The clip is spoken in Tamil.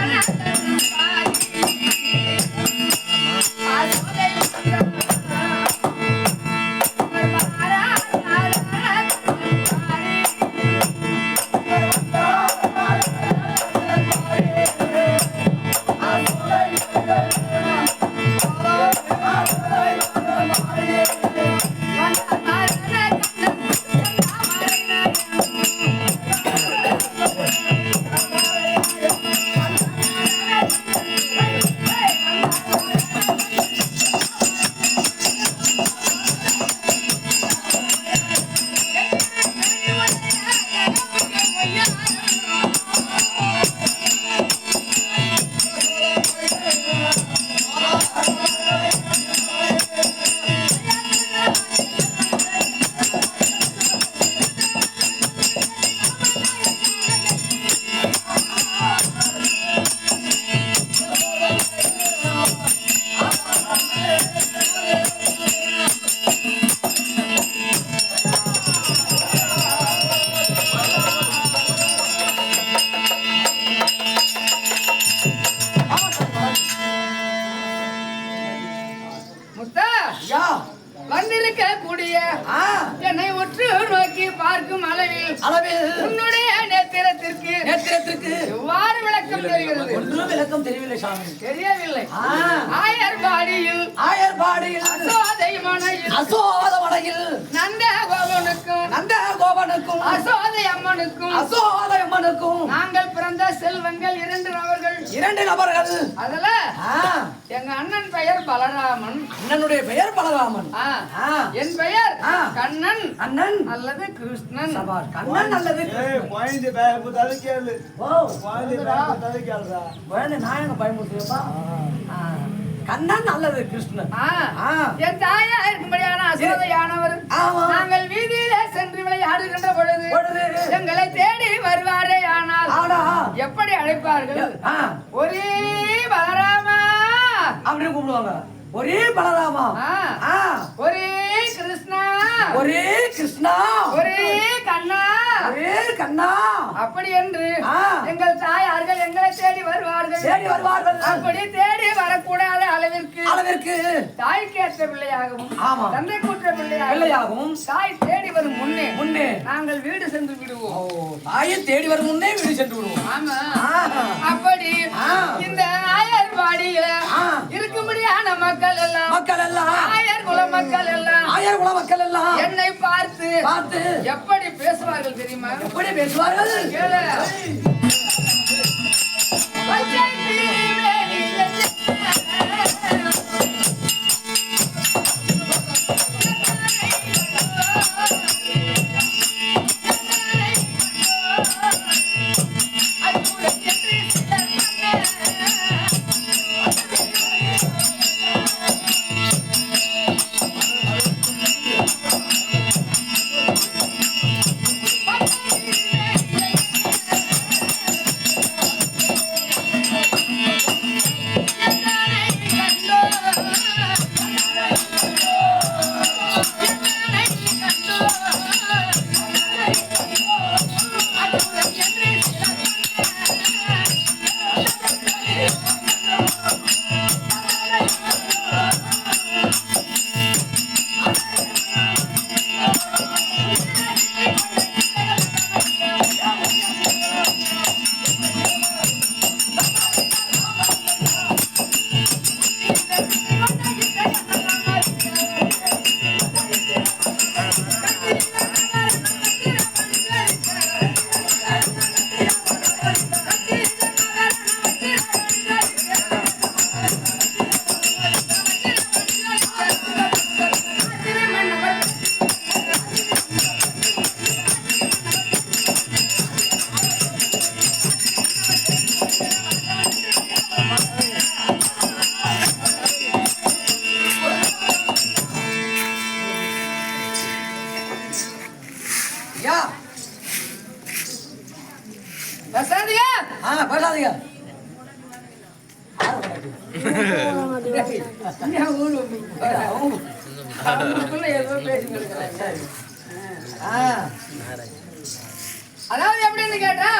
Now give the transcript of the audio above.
Yeah. வந்திருக்க கூடிய என்னை உற்று நோக்கி பார்க்கும் அளவில் அளவில் உன்னுடைய நேத்திரத்திற்கு நேத்திரத்திற்கு எவ்வாறு விளக்கம் தெரிகிறது? ஒன்றும் விளக்கம் தெரியவில்லை சாமி. தெரியவில்லை. ஆயர் பாடியில் ஆயர் பாடியில் அசோதை மனையில் அசோத மனையில் நந்த நந்த கோபனுக்கும் அசோதை அம்மனுக்கும் அசோத அம்மனுக்கும் நாங்கள் பிறந்த செல்வங்கள் இரண்டு நபர்கள். இரண்டு நபர்கள். அதுல எங்க அண்ணன் பெயர் பலராமன். அண்ணனுடைய பெயர் பலராமன். என் பெயர். கண்ணன் அண்ணன் அல்லது கிருஷ்ணன். கண்ணன் பாயிண்ட் பேக் புத்தாது கேளு. பேக் புத்தாது கேளுடா. குழந்தை நான் எங்க பயமுறுத்தியப்பா கண்ணன் நல்லது கிருஷ்ணன். என் தாயா இருக்கும்படியான அசோதையானவர். நாங்கள் அழைப்பார்கள். ஒரே பலராமா. அப்படின்னு கூப்பிடுவாங்க. ஒரே பலராமா. ஒரே கிருஷ்ணா. ஒரே கிருஷ்ணா. ஒரே கண்ணா. ஒரே கண்ணா. அப்படி என்று. எங்கள் தாயார்கள் எங்களை தேடி வருவார்கள் தேடி வருவார்கள். அப்படி தேடி வரக்கூடாத அளவிற்கு அளவிற்கு தாய்க்கேற்ற பிள்ளையாகவும் ஆமா. தந்தைக்குற்ற பிள்ளையாகவும் பிள்ளையாகவும் தாய் தேடி வரும் முன்னே முன்னே. நாங்கள் வீடு சென்று விடுவோம். தாயை தேடி வரும் முன்னே வீடு சென்று விடுவோம். ஆமா. அப்படி. இந்த ஆயர்பாடியில ஆ. இருக்கும்படியான மக்கள் எல்லாம் மக்கள் எல்லாம். ஆயர் குல மக்கள் எல்லாம் ஆயர் குல மக்கள் எல்லாம். என்னை பார்த்து பார்த்து எப்படி பேசுவார்கள் தெரியுமா? எப்படி பேசுவார்கள்? யா. பேசாதீங்க ஆ பேசாதீங்க அதாவது எப்படின்னு கேட்டா